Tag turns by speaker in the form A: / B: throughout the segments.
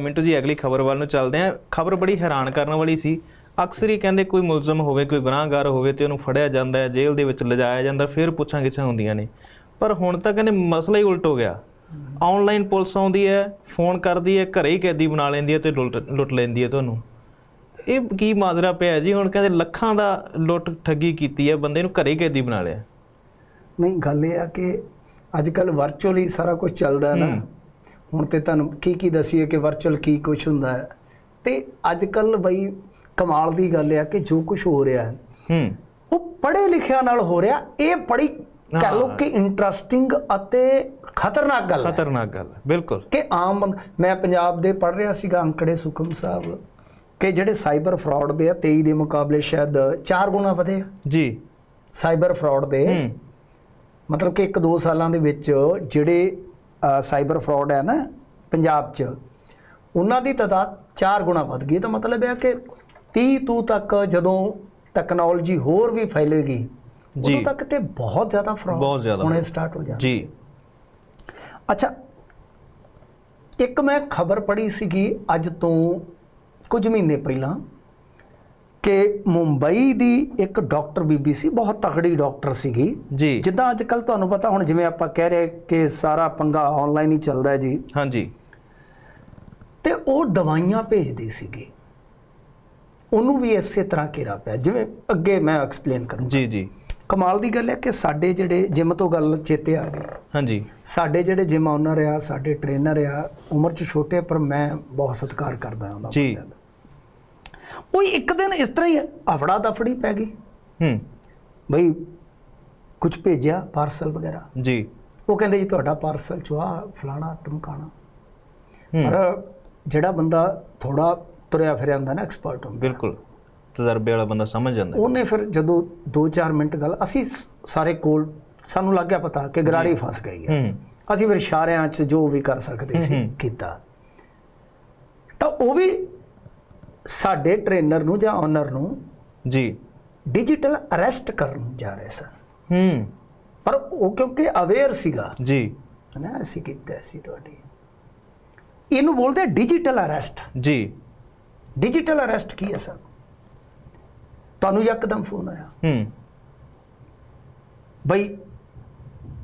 A: ਮਿੰਟੂ ਜੀ ਅਗਲੀ ਖਬਰ ਵੱਲ ਨੂੰ ਚੱਲਦੇ ਹਾਂ। ਖਬਰ ਬੜੀ ਹੈਰਾਨ ਕਰਨ ਵਾਲੀ ਸੀ। ਅਕਸਰ ਹੀ ਕਹਿੰਦੇ ਕੋਈ ਮੁਲਜ਼ਮ ਹੋਵੇ ਕੋਈ ਗੁਨਾਹਗਾਰ ਹੋਵੇ ਤੇ ਉਹਨੂੰ ਫੜਿਆ ਜਾਂਦਾ ਹੈ ਜੇਲ੍ਹ ਦੇ ਵਿੱਚ ਲਿਜਾਇਆ ਜਾਂਦਾ ਫਿਰ ਪੁੱਛਾਂ ਗਿੱਛਾਂ ਹੁੰਦੀਆਂ ਨੇ। ਪਰ ਹੁਣ ਤਾਂ ਕਹਿੰਦੇ ਮਸਲਾ ਹੀ ਉਲਟ ਹੋ ਗਿਆ। ਆਨਲਾਈਨ ਪੁਲਿਸ ਆਉਂਦੀ ਹੈ ਫੋਨ ਕਰਦੀ ਹੈ ਘਰੇ ਹੀ ਕੈਦੀ ਬਣਾ ਲੈਂਦੀ ਹੈ ਤੇ ਲੁੱਟ ਲੁੱਟ ਲੈਂਦੀ ਹੈ ਤੁਹਾਨੂੰ। ਇਹ ਕੀ ਮਾਜਰਾ ਪਿਆ ਜੀ? ਹੁਣ ਕਹਿੰਦੇ ਲੱਖਾਂ ਦਾ ਲੁੱਟ ਠੱਗੀ ਕੀਤੀ ਹੈ ਬੰਦੇ ਨੂੰ ਘਰੇ ਹੀ ਕੈਦੀ ਬਣਾ ਲਿਆ।
B: ਨਹੀਂ ਗੱਲ ਇਹ ਆ ਕਿ ਅੱਜ ਕੱਲ ਵਰਚੁਅਲੀ ਸਾਰਾ ਕੁਝ ਚੱਲਦਾ ਨਾ। ਹੁਣ ਤੇ ਤੁਹਾਨੂੰ ਕੀ ਕੀ ਦਸੀਏ ਕਿ ਵਰਚੁਅਲ ਕੀ ਕੁਝ ਹੁੰਦਾ ਹੈ। ਤੇ ਅੱਜ ਕੱਲ ਬਈ ਕਮਾਲ ਦੀ ਗੱਲ ਆ ਕਿ ਜੋ ਕੁਝ ਹੋ ਰਿਹਾ ਹੈ
A: ਹੂੰ।
B: ਉਹ ਪੜ੍ਹੇ ਲਿਖਿਆ ਨਾਲ ਹੋ ਰਿਹਾ ਇਹ ਬੜੀ ਕਹ ਲਓ ਕਿ ਇੰਟਰਸਟਿੰਗ ਅਤੇ ਖਤਰਨਾਕ ਗੱਲ ਹੈ।
A: ਖਤਰਨਾਕ ਗੱਲ ਹੈ ਬਿਲਕੁਲ।
B: ਕਿ ਆਮ ਮੈਂ ਪੰਜਾਬ ਦੇ ਪੜ੍ਹ ਰਿਹਾ ਸੀਗਾ ਅੰਕੜੇ ਸੁਖਮ ਸਾਹਿਬ ਕਿ ਜਿਹੜੇ ਸਾਈਬਰ ਫਰਾਡ ਦੇ ਆ 23 ਦੇ ਮੁਕਾਬਲੇ ਸ਼ਾਇਦ 4 ਗੁਣਾ ਵਧੇ ਆ।
A: ਜੀ।
B: ਸਾਈਬਰ ਫਰਾਡ ਦੇ ਮਤਲਬ ਕਿ 1-2 ਸਾਲਾਂ ਦੇ ਵਿੱਚ ਜਿਹੜੇ ਸਾਈਬਰ ਫਰਾਡ ਹੈ ਨਾ ਪੰਜਾਬ 'ਚ। ਉਹਨਾਂ ਦੀ ਤਾਦਾਦ 4 ਗੁਣਾ ਵੱਧ ਗਈ। ਤਾਂ ਮਤਲਬ ਇਹ ਹੈ ਕਿ 30 ਤੋਂ ਤੱਕ ਜਦੋਂ ਟੈਕਨੋਲੋਜੀ ਹੋਰ ਵੀ ਫੈਲੇਗੀ
A: ਜੀ।
B: ਉਦੋਂ ਤੱਕ ਤੇ ਬਹੁਤ ਜ਼ਿਆਦਾ ਫਰਾਡ ਹੋਣੇ ਸਟਾਰਟ ਹੋ ਜਾਣ
A: ਜੀ।
B: ਅੱਛਾ ਇੱਕ ਮੈਂ ਖਬਰ ਪੜ੍ਹੀ ਸੀਗੀ ਅੱਜ ਤੋਂ ਕੁਝ ਮਹੀਨੇ ਪਹਿਲਾਂ। ਕਿ ਮੁੰਬਈ ਦੀ ਇੱਕ ਡਾਕਟਰ ਬੀਬੀ ਸੀ ਬਹੁਤ ਤਕੜੀ ਡਾਕਟਰ ਸੀਗੀ।
A: ਜੀ।
B: ਜਿੱਦਾਂ ਅੱਜ ਕੱਲ ਤੁਹਾਨੂੰ ਪਤਾ ਹੁਣ ਜਿਵੇਂ ਆਪਾਂ ਕਹਿ ਰਹੇ ਕਿ ਸਾਰਾ ਪੰਗਾ ਆਨਲਾਈਨ ਹੀ ਚੱਲਦਾ ਹੈ ਜੀ।
A: ਹਾਂਜੀ।
B: ਤੇ ਉਹ ਦਵਾਈਆਂ ਭੇਜਦੀ ਸੀਗੀ। ਉਹਨੂੰ ਵੀ ਇਸੇ ਤਰ੍ਹਾਂ ਘੇਰਾ ਪਿਆ। ਜਿਵੇਂ ਅੱਗੇ ਮੈਂ ਐਕਸਪਲੇਨ ਕਰੂੰ
A: ਜੀ ਜੀ।
B: ਕਮਾਲ ਦੀ ਗੱਲ ਹੈ ਕਿ ਸਾਡੇ ਜਿਹੜੇ ਜਿਮ ਤੋਂ ਗੱਲ ਚੇਤੇ ਆ ਗਈ।
A: ਹਾਂਜੀ।
B: ਸਾਡੇ ਜਿਹੜੇ ਜਿਮ ਓਨਰ ਆ ਸਾਡੇ ਟ੍ਰੇਨਰ ਆ ਉਮਰ 'ਚ ਛੋਟੇ ਪਰ ਮੈਂ ਬਹੁਤ ਸਤਿਕਾਰ ਕਰਦਾ
A: ਜੀ।
B: ਬੰਦਿਆਂ ਦਾ। ਉਹ ਇੱਕ ਦਿਨ ਇਸ ਤਰ੍ਹਾਂ ਹੀ ਅਫੜਾ ਦਫੜੀ ਪੈ ਗਈ।
A: ਹੂੰ।
B: ਬਈ ਕੁਝ ਭੇਜਿਆ ਪਾਰਸਲ ਵਗੈਰਾ।
A: ਜੀ।
B: ਉਹ ਕਹਿੰਦੇ ਜੀ ਤੁਹਾਡਾ ਪਾਰਸਲ ਚੋਂ ਆ ਫਲਾਣਾ ਟਮਕਾਣਾ ਪਰ ਜਿਹੜਾ ਬੰਦਾ ਥੋੜਾ ਤੁਰਿਆ ਫਿਰਿਆ ਹੁੰਦਾ ਨਾ ਐਕਸਪਰਟ ਹੁੰਦਾ।
A: ਬਿਲਕੁਲ। ਤਜਰਬੇ ਵਾਲਾ ਬੰਦਾ ਸਮਝ ਜਾਂਦਾ।
B: ਉਹਨੇ ਫਿਰ ਜਦੋਂ 2-4 ਮਿੰਟ ਗੱਲ ਅਸੀਂ ਸਾਰੇ ਕੋਲ ਸਾਨੂੰ ਲੱਗ ਗਿਆ ਪਤਾ ਕਿ ਗਰਾਰੀ ਫਸ ਗਈ ਹੈ। ਅਸੀਂ ਫਿਰ ਇਸ਼ਾਰਿਆਂ 'ਚ ਜੋ ਵੀ ਕਰ ਸਕਦੇ ਸੀ। ਕੀਤਾ। ਤਾਂ ਉਹ ਵੀ ਸਾਡੇ ਟ੍ਰੇਨਰ ਨੂੰ ਜਾਂ ਓਨਰ ਨੂੰ
A: ਜੀ।
B: ਡਿਜੀਟਲ ਅਰੈਸਟ ਕਰਨ ਜਾ ਰਹੇ ਸਨ।
A: ਹੂੰ।
B: ਪਰ ਉਹ ਕਿਉਂਕਿ ਅਵੇਅਰ ਸੀਗਾ।
A: ਜੀ।
B: ਨਾ ਅਸੀਂ ਕੀਤਾ ਸੀ ਤੁਹਾਡੀ। ਇਹਨੂੰ ਬੋਲਦੇ ਡਿਜੀਟਲ ਅਰੈਸਟ
A: ਜੀ।
B: ਡਿਜੀਟਲ ਅਰੈਸਟ ਕੀ ਹੈ ਸਰ? ਤੁਹਾਨੂੰ ਯਕਦਮ ਫੋਨ ਆਇਆ।
A: ਹੂੰ।
B: ਬਈ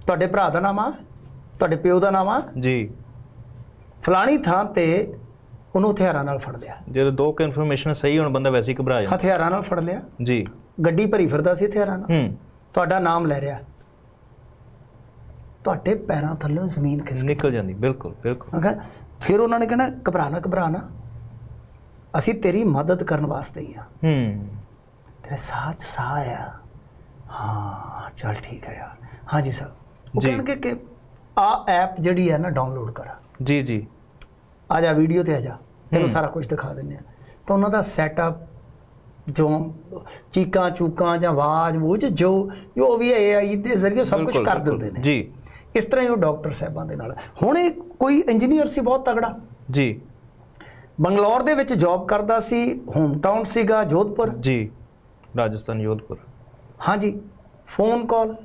B: ਤੁਹਾਡੇ ਭਰਾ ਦਾ ਨਾਮ ਆ ਤੁਹਾਡੇ ਪਿਓ ਦਾ ਨਾਮ ਆ।
A: ਜੀ।
B: ਫਲਾਣੀ ਥਾਂ ਤੇ ਉਹਨੂੰ ਹਥਿਆਰਾਂ ਨਾਲ ਫੜ ਲਿਆ।
A: ਜਦੋਂ ਦੋ ਕ ਇਨਫੋਰਮੇਸ਼ਨ ਸਹੀ ਹੋਣ ਬੰਦਾ ਵੈਸੇ ਹੀ ਘਬਰਾ ਜਾਂਦਾ।
B: ਹਥਿਆਰਾਂ ਨਾਲ ਫੜ ਲਿਆ।
A: ਜੀ।
B: ਗੱਡੀ ਭਰੀ ਫਿਰਦਾ ਸੀ ਹਥਿਆਰਾਂ ਨਾਲ।
A: ਹੂੰ।
B: ਤੁਹਾਡਾ ਨਾਮ ਲੈ ਰਿਹਾ। ਤੁਹਾਡੇ ਪੈਰਾਂ ਥੱਲੇ ਜ਼ਮੀਨ ਖਿਸਕ
A: ਨਿਕਲ ਜਾਂਦੀ ਬਿਲਕੁਲ ਬਿਲਕੁਲ।
B: ਗਈ ਫਿਰ ਉਹਨਾਂ ਨੇ ਕਹਿਣਾ ਘਬਰਾ ਨਾ ਘਬਰਾ ਨਾ। ਅਸੀਂ ਤੇਰੀ ਮਦਦ ਕਰਨ ਵਾਸਤੇ ਹੀ ਆ।
A: ਹੂੰ।
B: ਤੇਰੇ ਸਾਹ 'ਚ ਸਾਹ ਆ। ਹਾਂ ਚਲ ਠੀਕ ਹੈ ਯਾਰ। ਹਾਂਜੀ ਸਰ। ਉਹ
A: ਜੀ।
B: ਕਹਿਣਗੇ ਕਿ ਆ ਐਪ ਜਿਹੜੀ ਹੈ ਨਾ ਡਾਊਨਲੋਡ ਕਰ।
A: ਜੀ ਜੀ।
B: ਆ ਜਾ ਵੀਡੀਓ ਤੇ ਆ ਜਾ। ਤੈਨੂੰ ਸਾਰਾ ਕੁਝ ਦਿਖਾ ਦਿੰਦੇ ਆ। ਤਾਂ ਉਹਨਾਂ ਦਾ ਸੈਟਅਪ ਜੋ ਚੀਕਾਂ ਚੂਕਾਂ ਜਾਂ ਆਵਾਜ਼ ਉਹ ਜੋ ਜੋ ਵੀ ਹੈ ਆਈ ਦੇ ਜ਼ਰੀਏ ਸਭ ਕੁਝ ਕਰ। ਦਿੰਦੇ ਨੇ।
A: ਜੀ।
B: ਇਸ ਤਰ੍ਹਾਂ ਹੀ ਉਹ ਡਾਕਟਰ ਸਾਹਿਬਾਂ ਦੇ ਨਾਲ। ਹੁਣ ਇਹ ਕੋਈ ਇੰਜੀਨੀਅਰ ਸੀ ਬਹੁਤ ਤਗੜਾ
A: ਜੀ।
B: ਬੰਗਲੌਰ ਦੇ ਵਿੱਚ ਜੌਬ ਕਰਦਾ ਸੀ ਹੋਮ ਟਾਊਨ ਸੀਗਾ ਜੋਧਪੁਰ।
A: ਜੀ। ਰਾਜਸਥਾਨ ਯੋਧਪੁਰ
B: ਹਾਂਜੀ। ਫੋਨ ਕਾਲ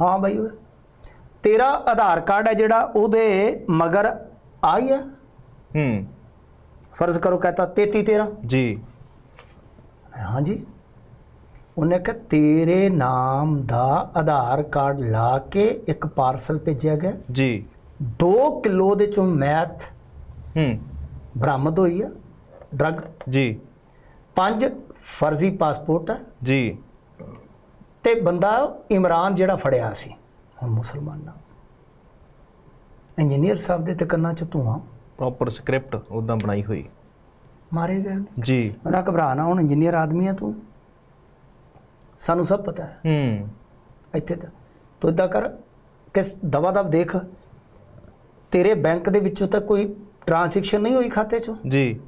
B: ਹਾਂ ਬਾਈ। ਤੇਰਾ ਆਧਾਰ ਕਾਰਡ ਹੈ ਜਿਹੜਾ ਉਹਦੇ ਮਗਰ ਆਈ ਆ।
A: ਹੂੰ।
B: ਫਰਜ਼ ਕਰੋ ਕਹਤਾ 33 13
A: ਜੀ।
B: ਹਾਂਜੀ। ਉਹਨੇ ਕਿਹਾ ਤੇਰੇ ਨਾਮ ਦਾ ਆਧਾਰ ਕਾਰਡ ਲਾ ਕੇ ਇੱਕ ਪਾਰਸਲ ਭੇਜਿਆ ਗਿਆ।
A: ਜੀ।
B: 2 ਕਿਲੋ ਦੇ ਚੋਂ ਮੈਥ
A: ਹੂੰ।
B: ਬਰਾਮਦ ਹੋਈ ਆ ਡਰਗ।
A: ਜੀ।
B: ਪੰਜ ਫਰਜ਼ੀ ਪਾਸਪੋਰਟ ਆ।
A: ਜੀ।
B: ਤੇ ਬੰਦਾ ਇਮਰਾਨ ਜਿਹੜਾ ਫੜਿਆ ਸੀ ਹੁਣ ਮੁਸਲਮਾਨਾਂ ਇੰਜੀਨੀਅਰ ਸਾਹਿਬ ਦੇ ਤੇ ਕੰਨਾਂ ਚ ਧੂਆਂ।
A: ਪ੍ਰੋਪਰ ਸਕ੍ਰਿਪਟ ਉਦਾਂ ਬਣਾਈ ਹੋਈ।
B: ਮਾਰੇ ਗਏ ਨੇ?
A: ਜੀ।
B: ਉਹਨਾਂ ਘਬਰਾ ਨਾ ਹੁਣ ਇੰਜੀਨੀਅਰ ਆਦਮੀ ਆ ਤੂੰ। ਸਾਨੂੰ ਸਭ ਪਤਾ ਹੈ।
A: ਹੂੰ।
B: ਇੱਥੇ ਤਾਂ। ਤੂੰ ਇਦਾਂ ਕਰ ਕਿ ਦਵਾ ਦਵ ਦੇਖ। ਤੇਰੇ ਬੈਂਕ ਦੇ ਵਿੱਚੋਂ ਤਾਂ ਕੋਈ ਟ੍ਰਾਂਜੈਕਸ਼ਨ ਨਹੀਂ ਹੋਈ ਖਾਤੇ ਚੋਂ।
A: ਜੀ।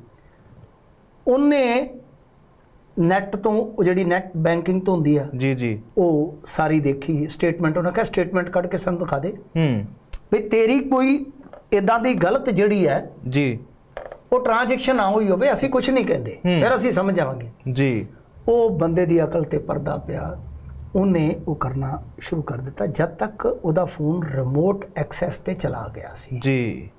B: ਉਹਨੇ ਨੈਟ ਤੋਂ ਉਹ ਜਿਹੜੀ ਨੈਟ ਬੈਂਕਿੰਗ ਤੋਂ ਹੁੰਦੀ ਆ
A: ਜੀ ਜੀ।
B: ਉਹ ਸਾਰੀ ਦੇਖੀ। ਸਟੇਟਮੈਂਟ ਉਹਨਾਂ ਕਿਹਾ ਸਟੇਟਮੈਂਟ ਕੱਢ ਕੇ ਸਾਨੂੰ ਦਿਖਾ ਦੇ।
A: ਹੂੰ।
B: ਵੀ ਤੇਰੀ ਕੋਈ ਇਦਾਂ ਦੀ ਗਲਤ ਜਿਹੜੀ ਹੈ
A: ਜੀ।
B: ਉਹ ਟ੍ਰਾਂਜੈਕਸ਼ਨ ਨਾ ਹੋਈ ਹੋਵੇ ਅਸੀਂ ਕੁਝ ਨਹੀਂ ਕਹਿੰਦੇ। ਫਿਰ ਅਸੀਂ ਸਮਝ ਜਾਵਾਂਗੇ।
A: ਜੀ।
B: ਉਹ ਬੰਦੇ ਦੀ ਅਕਲ ਤੇ ਪਰਦਾ ਪਿਆ ਉਹਨੇ ਉਹ ਕਰਨਾ ਸ਼ੁਰੂ ਕਰ ਦਿੱਤਾ ਜਦ ਤੱਕ ਉਹਦਾ ਫੋਨ ਰਿਮੋਟ ਐਕਸੈਸ ਤੇ ਚਲਾ ਗਿਆ ਸੀ।
A: ਜੀ।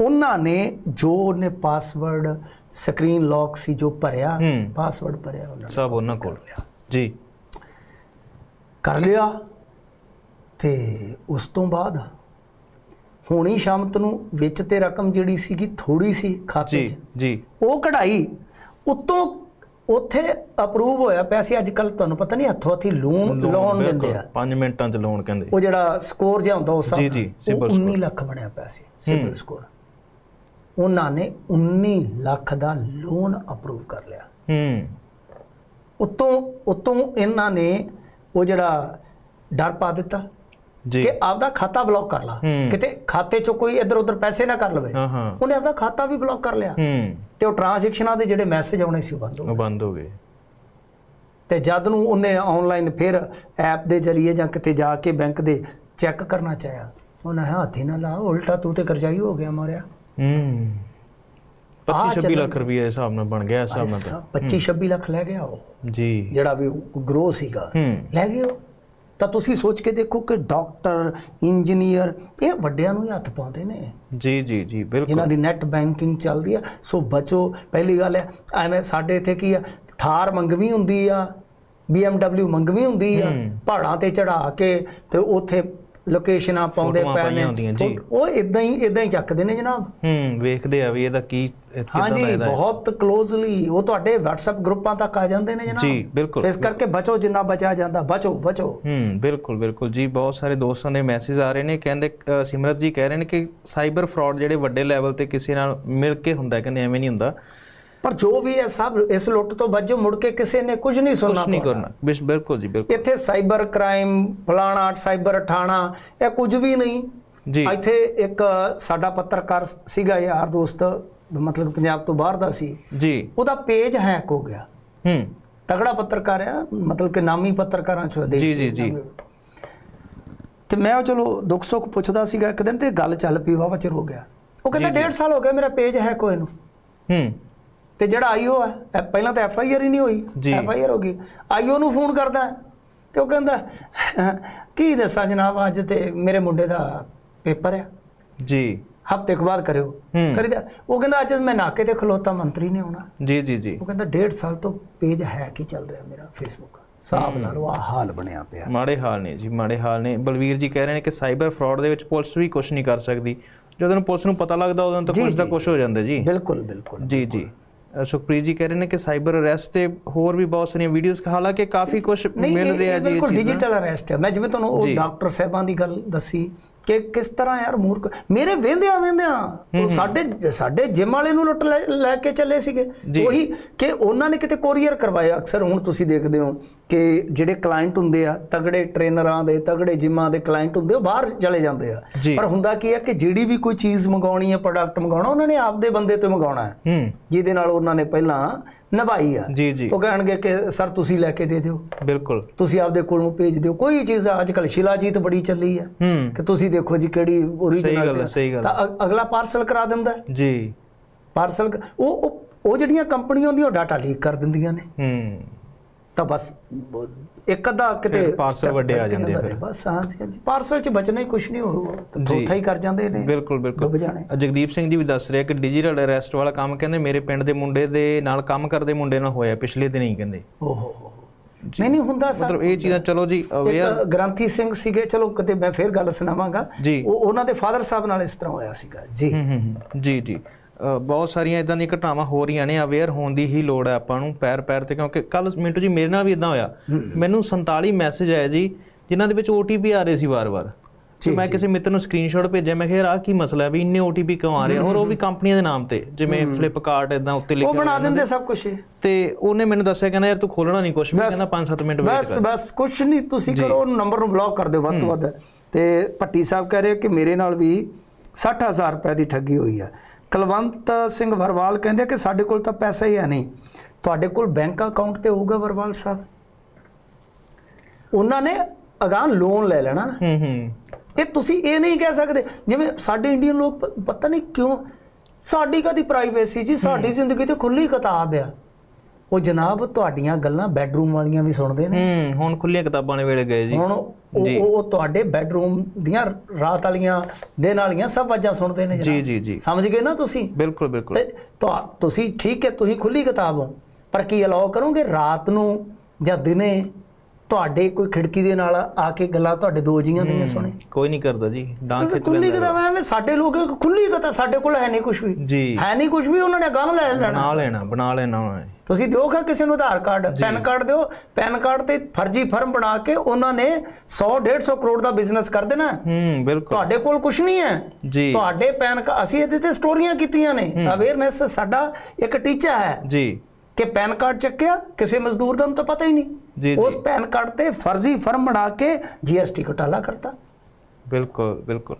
B: ਉਹਨਾਂ ਨੇ ਜੋ ਉਹਨੇ ਪਾਸਵਰਡ ਸਕਰੀਨ ਲੌਕ ਸੀ ਜੋ ਭਰਿਆ। ਪਾਸਵਰਡ ਭਰਿਆ ਉਹਨਾਂ ਨੇ
A: ਸਭ ਉਹਨਾਂ ਕੋਲ। ਜੀ।
B: ਕਰ ਲਿਆ ਤੇ ਉਸ ਤੋਂ ਬਾਅਦ ਹੋਣੀ ਸ਼ਾਮਤ ਨੂੰ ਵਿੱਚ ਤੇ ਰਕਮ ਜਿਹੜੀ ਸੀਗੀ ਥੋੜੀ ਸੀ ਖਾਤੇ 'ਚ।
A: ਜੀ।
B: ਉਹ ਕਢਾਈ ਉਤੋਂ ਉੱਥੇ ਅਪਰੂਵ ਹੋਇਆ ਪਿਆ ਸੀ ਅੱਜ ਕੱਲ ਤੁਹਾਨੂੰ ਪਤਾ ਨਹੀਂ ਹੱਥੋਂ ਹੱਥੀ ਲੋਨ ਲੋਨ ਦਿੰਦੇ ਆ।
A: 5 ਮਿੰਟਾਂ ਚ ਲੋਨ ਕਹਿੰਦੇ।
B: ਉਹ ਜਿਹੜਾ ਸਕੋਰ ਜਿਹਾ ਹੁੰਦਾ ਉਸ
A: ਜੀ, ਜੀ, ਸਿਬਿਲ
B: 19 ਲੱਖ ਬਣਿਆ ਪਿਆ ਸੀ ਸਿਬਲ ਸਕੋਰ ਉਹਨਾਂ ਨੇ 19 ਲੱਖ ਦਾ ਲੋਨ ਅਪਰੂਵ ਕਰ ਲਿਆ।
A: ਹੂੰ।
B: ਉਤੋਂ ਉਤੋਂ ਇਹਨਾਂ ਨੇ ਉਹ ਜਿਹੜਾ ਡਰ ਪਾ ਦਿੱਤਾ। ਕਿ ਆਪਦਾ ਖਾਤਾ ਬਲੌਕ ਕਰ ਲਾ। ਕਿਤੇ ਖਾਤੇ 'ਚੋਂ ਕੋਈ ਇੱਧਰ ਉੱਧਰ ਪੈਸੇ ਨਾ ਕਰ ਲਵੇ। ਉਹਨੇ ਆਪਦਾ ਖਾਤਾ ਵੀ ਬਲੌਕ ਕਰ ਲਿਆ। ਤੇ ਉਹ ਟ੍ਰਾਂਜੈਕਸ਼ਨਾਂ ਦੇ ਜਿਹੜੇ ਮੈਸੇਜ ਆਉਣੇ ਸੀ ਉਹ ਬੰਦ ਹੋ ਗਏ।
A: ਬੰਦ ਹੋ ਗਏ।
B: ਤੇ ਜਦ ਨੂੰ ਉਹਨੇ ਆਨਲਾਈਨ ਫਿਰ ਐਪ ਦੇ ਜ਼ਰੀਏ ਜਾਂ ਕਿਤੇ ਜਾ ਕੇ ਬੈਂਕ ਦੇ ਚੈੱਕ ਕਰਨਾ ਚਾਹਿਆ ਉਹਨੇ ਹੱਥ ਨਾ ਲਾ ਉਲਟਾ ਤੂੰ ਤੇ ਕਰਜ਼ਾਈ ਹੋ ਗਿਆ ਮਾਰਿਆ।
A: ਹੂੰ। 25
B: ਆਹ
A: 26
B: ਚੱਲਣ
A: ਲੱਖ ਰੁਪਏ ਦੇ ਹਿਸਾਬ ਨਾਲ ਬਣ ਗਿਆ ਹਿਸਾਬ ਨਾਲ ਤਾਂ।
B: 25 26 ਲੱਖ ਲੈ ਗਿਆ ਉਹ।
A: ਜੀ।
B: ਜਿਹੜਾ ਵੀ ਗਰੋ ਸੀਗਾ। ਲੈ ਗਏ ਉਹ। ਤਾਂ ਤੁਸੀਂ ਸੋਚ ਕੇ ਦੇਖੋ ਕਿ ਡਾਕਟਰ ਇੰਜੀਨੀਅਰ ਇਹ ਵੱਡਿਆਂ ਨੂੰ ਹੀ ਹੱਥ ਪਾਉਂਦੇ ਨੇ।
A: ਜੀ ਜੀ ਜੀ ਬਿਲਕੁਲ।
B: ਜਿਨ੍ਹਾਂ ਦੀ ਨੈਟ ਬੈਂਕਿੰਗ ਚੱਲਦੀ ਆ। ਸੋ ਬਚੋ। ਪਹਿਲੀ ਗੱਲ ਹੈ ਐਵੇਂ ਸਾਡੇ ਇੱਥੇ ਕੀ ਆ ਥਾਰ ਮੰਗਵੀ ਹੁੰਦੀ ਆ BMW ਮੰਗਵੀ ਹੁੰਦੀ ਆ। ਪਹਾੜਾਂ ਤੇ ਚੜਾ ਕੇ ਤੇ ਉੱਥੇ ਲੋਕੇਸ਼ਨਾਂ ਪਾਉਂਦੇ
A: ਫੋਟੋਆਂ
B: ਪਏ
A: ਪਾਈਆਂ
B: ਨੇ
A: ਹੁੰਦੀਆਂ, ਜੀ।
B: ਉਹ ਇਦਾਂ ਹੀ ਇਦਾਂ ਹੀ ਚੱਕਦੇ ਨੇ ਜਨਾਬ।
A: ਹੂੰ ਵੇਖਦੇ ਆ ਵੀ ਇਹਦਾ ਕੀ ਇਹ ਕਿੱਦਾਂ ਦਾ
B: ਹਾਂਜੀ
A: ਇਹਦਾ ਹੈ।
B: ਬਹੁਤ ਕਲੋਜ਼ਲੀ ਉਹ ਤੁਹਾਡੇ WhatsApp ਗਰੁੱਪਾਂ ਤੱਕ ਆ ਜਾਂਦੇ ਨੇ ਜਨਾਬ।
A: ਜੀ ਬਿਲਕੁਲ।
B: ਇਸ ਕਰਕੇ ਬਚੋ ਜਿੰਨਾ ਬਚਿਆ ਜਾਂਦਾ ਬਚੋ ਬਚੋ।
A: ਹੂੰ ਬਿਲਕੁਲ ਬਿਲਕੁਲ ਜੀ ਬਹੁਤ ਸਾਰੇ ਦੋਸਤਾਂ ਦੇ ਮੈਸੇਜ ਆ ਰਹੇ ਨੇ ਕਹਿੰਦੇ ਅ, ਸਿਮਰਤ ਜੀ ਕਹਿ ਰਹੇ ਨੇ ਕਿ ਸਾਈਬਰ ਫਰਾਡ ਜਿਹੜੇ ਵੱਡੇ ਲੈਵਲ ਤੇ ਕਿਸੇ ਨਾਲ ਮਿਲ ਕੇ ਹੁੰਦਾ ਹੈ, ਕਹਿੰਦੇ ਐਵੇਂ ਨਹੀਂ ਹੁੰਦਾ।
B: ਪਰ ਜੋ ਵੀ ਹੈ ਸਭ ਇਸ ਲੁੱਟ ਤੋਂ ਬਚੋ ਮੁੜ ਕੇ ਕਿਸੇ ਨੇ ਕੁਝ ਨਹੀਂ ਸੁਣਨਾ
A: ਕੁਝ ਨਹੀਂ। ਕਰਨਾ। ਬਿਲਕੁਲ ਜੀ ਬਿਲਕੁਲ।
B: ਇੱਥੇ ਸਾਈਬਰ ਕ੍ਰਾਈਮ ਫਲਾਣਾ ਸਾਈਬਰ ਠਾਣਾ ਇਹ ਕੁਝ ਵੀ ਨਹੀਂ।
A: ਜੀ।
B: ਇੱਥੇ ਇੱਕ ਸਾਡਾ ਪੱਤਰਕਾਰ ਸੀਗਾ ਯਾਰ ਦੋਸਤ ਮਤਲਬ ਪੰਜਾਬ ਤੋਂ ਬਾਹਰ ਦਾ ਸੀ।
A: ਜੀ।
B: ਉਹਦਾ ਪੇਜ ਹੈਕ ਹੋ ਗਿਆ।
A: ਹੂੰ।
B: ਤਗੜਾ ਪੱਤਰਕਾਰ ਆ ਮਤਲਬ ਕਿ ਨਾਮੀ ਪੱਤਰਕਾਰਾਂ ਚੋਂ ਦੇਸ਼
A: ਜੀ, ਜੀ, ਜੀ।
B: ਤੇ ਮੈਂ ਉਹ ਚਲੋ ਦੁੱਖ ਸੁੱਖ ਪੁੱਛਦਾ ਸੀਗਾ ਇੱਕ ਦਿਨ ਤੇ ਗੱਲ ਚੱਲ ਪਈ ਵਾਵਾ ਚਿਰ ਹੋ ਗਿਆ। ਉਹ ਕਹਿੰਦਾ
A: ਜੀ, ਜੀ।
B: ਡੇਢ ਸਾਲ ਹੋ ਗਿਆ ਮੇਰਾ ਪੇਜ ਹੈਕ ਹੋਏ ਨੂੰ।
A: ਹੂੰ।
B: ਤੇ ਜਿਹੜਾ ਆਈਓ ਹੈ ਪਹਿਲਾਂ ਤਾਂ ਐਫ ਆਈ ਆਰ ਹੀ ਨਹੀਂ ਹੋਈ। ਐਫ ਆਈ ਆਰ ਹੋ ਗਈ। ਆਈਓ ਨੂੰ ਫੋਨ ਕਰਦਾ ਤੇ ਉਹ ਕਹਿੰਦਾ ਕੀ ਦੱਸਾਂ ਜਨਾਬ ਅੱਜ ਤੇ ਮੇਰੇ ਮੁੰਡੇ ਦਾ ਪੇਪਰ ਹੈ
A: ਜੀ।
B: ਹਫ਼ਤੇ ਕੁ ਬਾਅਦ ਕਰਿਓ। ਕਰੀਦਾ ਉਹ ਕਹਿੰਦਾ ਅੱਜ ਮੈਂ ਨਾਕੇ ਤੇ ਖਲੋਤਾ ਮੰਤਰੀ ਨੇ ਆਉਣਾ
A: ਜੀ ਜੀ ਜੀ।
B: ਉਹ ਕਹਿੰਦਾ ਡੇਢ ਸਾਲ ਤੋਂ ਪੇਜ ਹੀ ਚੱਲ ਰਿਹਾ ਮੇਰਾ ਫੇਸਬੁੱਕ ਹਿਸਾਬ ਲਾ ਲਓ ਆ ਹਾਲ ਬਣਿਆ ਪਿਆ।
A: ਮਾੜੇ ਹਾਲ ਨੇ ਜੀ ਮਾੜੇ ਹਾਲ ਨੇ। ਬਲਵੀਰ ਜੀ ਕਹਿ ਰਹੇ ਨੇ ਕਿ ਸਾਈਬਰ ਫਰਾਡ ਦੇ ਵਿੱਚ ਪੁਲਿਸ ਵੀ ਕੁਝ ਨਹੀਂ ਕਰ ਸਕਦੀ। ਜਦੋਂ ਪੁਲਿਸ ਨੂੰ ਪਤਾ ਲੱਗਦਾ ਉਦੋਂ ਤਾਂ ਪੁਲਿਸ ਦਾ। ਕੁਝ ਹੋ ਜਾਂਦਾ ਜੀ।
B: ਬਿਲਕੁਲ ਬਿਲਕੁਲ।
A: ਜੀ ਜੀ। ਸੁਖਪ੍ਰੀਤ ਜੀ ਕਹਿ ਰਹੇ ਨੇ ਕਿ ਸਾਈਬਰ ਅਰੈਸਟ ਤੇ ਹੋਰ ਵੀ ਬਹੁਤ ਸਾਰੀਆਂ ਵੀਡੀਓਜ਼ ਹਾਲਾਂਕਿ ਕਾਫੀ ਕੁਝ ਮਿਲ ਰਿਹਾ ਜੀ ਇਹ
B: ਬਿਲਕੁਲ ਡਿਜੀਟਲ ਅਰੈਸਟ ਹੈ ਮੈਂ ਜਿਵੇਂ ਤੁਹਾਨੂੰ ਉਹ। ਡਾਕਟਰ ਸਾਹਿਬਾਂ ਦੀ ਗੱਲ ਦੱਸੀ ਕਿ ਕਿਸ ਤਰ੍ਹਾਂ ਯਾਰ ਮੂਰਖ? ਮੇਰੇ ਵੇਂਦਿਆਂ ਵੇਂਦਿਆਂ ਉਹ ਸਾਡੇ ਸਾਡੇ ਜਿਮ ਵਾਲੇ ਨੂੰ ਲੁੱਟ ਲੈ- ਕੇ ਚੱਲੇ ਸੀਗੇ। ਉਹੀ ਕਿ ਉਹਨਾਂ ਨੇ ਕਿਤੇ ਕੋਰੀਅਰ ਕਰਵਾਇਆ। ਅਕਸਰ ਹੁਣ ਤੁਸੀਂ ਦੇਖਦੇ ਹੋ ਕਿ ਜਿਹੜੇ ਕਲਾਇੰਟ ਹੁੰਦੇ ਆ ਤਗੜੇ ਟ੍ਰੇਨਰਾਂ ਦੇ ਤਗੜੇ ਜਿਮਾਂ ਦੇ ਕਲਾਇੰਟ ਹੁੰਦੇ ਉਹ ਬਾਹਰ ਚਲੇ ਜਾਂਦੇ ਆ। ਪਰ ਹੁੰਦਾ ਕੀ ਹੈ ਕਿ ਜਿਹੜੀ ਵੀ ਕੋਈ ਚੀਜ਼ ਮੰਗਾਉਣੀ ਹੈ ਪ੍ਰੋਡਕਟ ਮੰਗਾਉਣਾ ਉਹਨਾਂ ਨੇ ਆਪਦੇ ਬੰਦੇ ਤੋਂ ਮੰਗਾਉਣਾ। ਹੂੰ। ਜਿਹਦੇ ਨਾਲ ਉਹਨਾਂ ਨੇ ਪਹਿਲਾਂ ਨਿਭਾਈ ਆ।
A: ਜੀ ਜੀ।
B: ਉਹ ਕਹਿਣਗੇ ਕਿ ਸਰ ਤੁਸੀਂ ਲੈ ਕੇ ਦੇ ਦਿਓ।
A: ਬਿਲਕੁਲ।
B: ਤੁਸੀਂ ਆਪਦੇ ਕੋਲੋਂ ਭੇਜ ਦਿਓ। ਕੋਈ ਚੀਜ਼ ਅੱਜ ਕੱਲ ਸ਼ਿਲਾਜੀਤ ਬੜੀ ਚੱਲੀ ਹੂੰ। ਕਿ ਤੁਸੀਂ ਦੇਖੋ ਜੀ ਕਿਹੜੀ ਓਰੀਜਨਲ ਤਾਂ ਅਗਲਾ ਪਾਰਸਲ ਕਰਾ ਦਿੰਦਾ।
A: ਜੀ।
B: ਪਾਰਸਲ ਉਹ ਉਹ ਉਹ ਜਿਹੜੀਆਂ ਕੰਪਨੀਆਂ ਹੁੰਦੀਆਂ ਉਹ ਡਾਟਾ ਲੀਕ ਕਰ ਦਿੰਦੀਆਂ ਨੇ।
A: ਹੂੰ।
B: ਤਾਂ ਬਸ ਇੱਕ ਅੱਧਾ ਕਿਤੇ step
A: ਵੱਡੇ ਆ ਜਾਂਦੇ ਫਿਰ।
B: ਬਸ ਹਾਂਜੀ ਹਾਂਜੀ ਪਾਰਸਲ 'ਚ ਬਚਣਾ ਹੀ ਕੁਝ ਨਹੀਂ
A: ਜੀ।
B: ਥੋਥਾ ਹੀ ਕਰ ਜਾਂਦੇ ਨੇ।
A: ਬਿਲਕੁਲ ਬਿਲਕੁਲ। ਜਗਦੀਪ ਸਿੰਘ ਜੀ ਵੀ ਦੱਸ ਰਿਹਾ ਕਿ ਡਿਜੀਟਲ ਅਰੈਸਟ ਵਾਲਾ ਕੰਮ ਕਹਿੰਦੇ ਮੇਰੇ ਪਿੰਡ ਦੇ ਮੁੰਡੇ ਦੇ ਨਾਲ ਕੰਮ ਕਰਦੇ ਮੁੰਡੇ ਨਾਲ ਹੋਇਆ ਪਿਛਲੇ ਦਿਨ ਹੀ ਕਹਿੰਦੇ।
B: ਓਹ। ਹੋ ਹੋ ਨਹੀਂ ਨਹੀਂ ਹੁੰਦਾ ਸਰ
A: ਮਤਲਬ ਇਹ ਚੀਜ਼ਾਂ ਚਲੋ ਜੀ ਅਵੇਅਰ
B: ਗ੍ਰੰਥੀ ਸਿੰਘ ਸੀਗੇ ਚਲੋ ਕਿਤੇ ਮੈਂ ਫੇਰ ਗੱਲ ਸੁਣਾਵਾਂਗਾ।
A: ਜੀ।
B: ਉਹ ਉਹਨਾਂ ਦੇ ਫਾਦਰ ਸਾਹਿਬ ਨਾਲ ਇਸ ਤਰ੍ਹਾਂ ਹੋਇਆ ਸੀਗਾ। ਜੀ।
A: ਹੂੰ ਹੂੰ ਹੂੰ। ਜੀ ਜੀ। ਬਹੁਤ ਸਾਰੀਆਂ ਇਦਾਂ ਦੀਆਂ ਘਟਨਾਵਾਂ ਹੋ ਰਹੀਆਂ ਨੇ ਅਵੇਅਰ ਹੋਣ ਦੀ ਹੀ ਲੋੜ ਹੈ ਆਪਾਂ ਨੂੰ ਪੈਰ ਪੈਰ ਤੇ ਕਿਉਂਕਿ ਕੱਲ ਮਿੰਟੂ ਜੀ ਮੇਰੇ ਨਾਲ ਵੀ ਇਦਾਂ ਹੋਇਆ। ਮੈਨੂੰ 47 ਮੈਸੇਜ ਆਏ ਜੀ ਜਿਨ੍ਹਾਂ ਦੇ ਵਿੱਚ OTP ਆ ਰਹੇ ਸੀ ਵਾਰ-ਵਾਰ। ਤੇ ਮੈਂ ਕਿਸੇ ਮਿੱਤਰ ਨੂੰ ਸਕਰੀਨਸ਼ਾਟ ਭੇਜਿਆ ਮੈਂ ਕਿਹਾ ਯਾਰ ਕੀ ਮਸਲਾ ਹੈ ਵੀ ਇੰਨੇ OTP ਕਿਉਂ ਆ ਰਹੇ ਔਰ ਉਹ ਵੀ ਕੰਪਨੀਆਂ ਦੇ ਨਾਮ ਤੇ ਜਿਵੇਂ ਫਲਿੱਪਕਾਰਟ ਇਦਾਂ ਉੱਤੇ
B: ਉਹ
A: ਲਿਖਿਆ
B: ਬਣਾ
A: ਹੋਇਆ
B: ਦਿੰਦੇ ਸਭ ਕੁਝ
A: ਤੇ ਉਹਨੇ ਮੈਨੂੰ ਦੱਸਿਆ ਕਹਿੰਦਾ ਯਾਰ ਤੂੰ ਖੋਲਣਾ ਨਹੀਂ ਕੁਝ ਵੀ ਕਹਿੰਦਾ 5-7 ਮਿੰਟ ਵੇਟ
B: ਬਸ ਬਸ ਕੁਝ ਨਹੀਂ ਤੁਸੀਂ ਕਰੋ ਉਹ ਨੰਬਰ ਨੂੰ ਬਲੌਕ ਕਰ ਦਿਓ ਵੱਧ ਤੋਂ ਵੱਧ। ਤੇ ਭੱਟੀ ਸਾਹਿਬ ਕਹਿ ਰਹੇ ਕਿ ਮੇਰੇ ਨਾਲ ਵੀ 60000 ਰੁਪਏ ਦੀ ਠੱਗੀ ਹੋਈ ਆ। ਕੁਲਵੰਤ ਸਿੰਘ ਵਰਵਾਲ ਕਹਿੰਦੇ ਕਿ ਸਾਡੇ ਕੋਲ ਤਾਂ ਪੈਸਾ ਹੀ ਹੈ ਨਹੀਂ। ਤੁਹਾਡੇ ਕੋਲ ਬੈਂਕ ਅਕਾਊਂਟ ਤੇ ਹੋਊਗਾ ਵਰਵਾਲ ਸਾਹਿਬ। ਉਹਨਾਂ ਨੇ ਅਗਾਂਹ ਲੋਨ ਲੈ ਲੈਣਾ।
A: ਹੂੰ ਹੂੰ।
B: ਇਹ ਤੁਸੀਂ ਇਹ ਨਹੀਂ ਕਹਿ ਸਕਦੇ। ਜਿਵੇਂ ਸਾਡੇ ਇੰਡੀਅਨ ਲੋਕ ਪਤਾ ਨਹੀਂ ਕਿਉਂ ਸਾਡੀ ਕਦੀ ਪ੍ਰਾਈਵੇਸੀ ਜੀ? ਸਾਡੀ ਜ਼ਿੰਦਗੀ ਤੇ ਖੁੱਲੀ ਕਿਤਾਬ ਆ। ਉਹ ਜਨਾਬ ਤੁਹਾਡੀਆਂ ਗੱਲਾਂ ਬੈੱਡਰੂਮ ਵਾਲੀਆਂ ਵੀ ਸੁਣਦੇ ਨੇ।
A: ਹੂੰ ਹੁਣ ਖੁੱਲੀਆਂ ਕਿਤਾਬਾਂ ਨੇ ਵੇਲੇ ਗਏ ਜੀ।
B: ਹੁਣ ਉਹ ਤੁਹਾਡੇ ਬੈੱਡਰੂਮ ਦੀਆਂ ਰਾਤ ਵਾਲੀਆਂ ਦਿਨ ਵਾਲੀਆਂ ਸਭ ਆਵਾਜ਼ਾਂ ਸੁਣਦੇ ਨੇ
A: ਜੀ ਜੀ ਜੀ।
B: ਸਮਝ ਗਏ ਨਾ ਤੁਸੀਂ?
A: ਬਿਲਕੁਲ ਬਿਲਕੁਲ।
B: ਤੇ ਤੁਸੀਂ ਠੀਕ ਹੈ ਤੁਸੀਂ ਖੁੱਲੀ ਕਿਤਾਬ ਹੋ। ਪਰ ਕੀ ਅਲਾਉ ਕਰੋਗੇ ਰਾਤ ਨੂੰ ਜਾਂ ਦਿਨੇ? ਤੁਹਾਡੇ ਕੋਈ ਖਿੜਕੀ ਦੇ ਨਾਲ ਆ ਕੇ ਗੱਲਾਂ ਤੁਹਾਡੇ ਦੋ ਜੀਆਂ ਦੀਆਂ ਸੁਣੇ?
A: ਕੋਈ ਨਹੀਂ ਕਰਦਾ ਜੀ
B: ਤੁਸੀਂ
A: ਖਿੱਚ
B: ਖੁੱਲੀ
A: ਲੈਂਦਾ
B: ਕਿਤਾਬ ਐਵੇਂ ਸਾਡੇ ਲੋਕ ਖੁੱਲੀ ਕਿਤਾਬ ਸਾਡੇ ਕੋਲ ਹੈ ਨਹੀਂ ਕੁਝ ਵੀ।
A: ਜੀ।
B: ਹੈ ਨਹੀਂ ਕੁਝ ਵੀ ਉਹਨਾਂ ਨੇ ਗਮ ਲੈ ਲੈਣਾ।
A: ਬਣਾ ਲੈਣਾ ਬਣਾ ਲੈਣਾ ਉਹਨਾਂ ਨੇ।
B: ਤੁਸੀਂ ਦਿਓ ਖਾ ਕਿਸੇ ਨੂੰ ਆਧਾਰ ਕਾਰਡ? ਪੈਨ ਕਾਰਡ ਦਿਓ। ਪੈਨ ਕਾਰਡ ਤੇ ਫਰਜ਼ੀ ਫਰਮ ਬਣਾ ਕੇ ਉਹਨਾਂ ਨੇ 100 150 ਕਰੋੜ ਦਾ ਬਿਜ਼ਨਸ ਕਰ ਦੇਣਾ।
A: ਹੂੰ ਬਿਲਕੁਲ।
B: ਤੁਹਾਡੇ ਕੋਲ ਕੁਝ ਨਹੀਂ ਹੈ।
A: ਜੀ।
B: ਤੁਹਾਡੇ ਪੈਨ ਅਸੀਂ ਇਹਦੇ ਤੇ ਸਟੋਰੀਆਂ ਕੀਤੀਆਂ ਨੇ। ਅਵੇਅਰਨੈਸ ਸਾਡਾ ਇੱਕ ਟੀਚਾ ਹੈ।
A: ਜੀ।
B: ਕਿ ਪੈਨ ਕਾਰਡ ਚੱਕਿਆ ਕਿਸੇ ਮਜ਼ਦੂਰ ਦਾ ਨੂੰ ਤਾਂ ਪਤਾ ਹੀ ਨਹੀਂ।
A: ਜੀ
B: ਉਸ ਪੈਨ ਕਾਰਡ ਤੇ ਫਰਜ਼ੀ ਫਰਮ ਬਣਾ ਕੇ ਜੀਐਸਟੀ ਘਟਾਲਾ ਕਰਤਾ।
A: ਬਿਲਕੁਲ ਬਿਲਕੁਲ।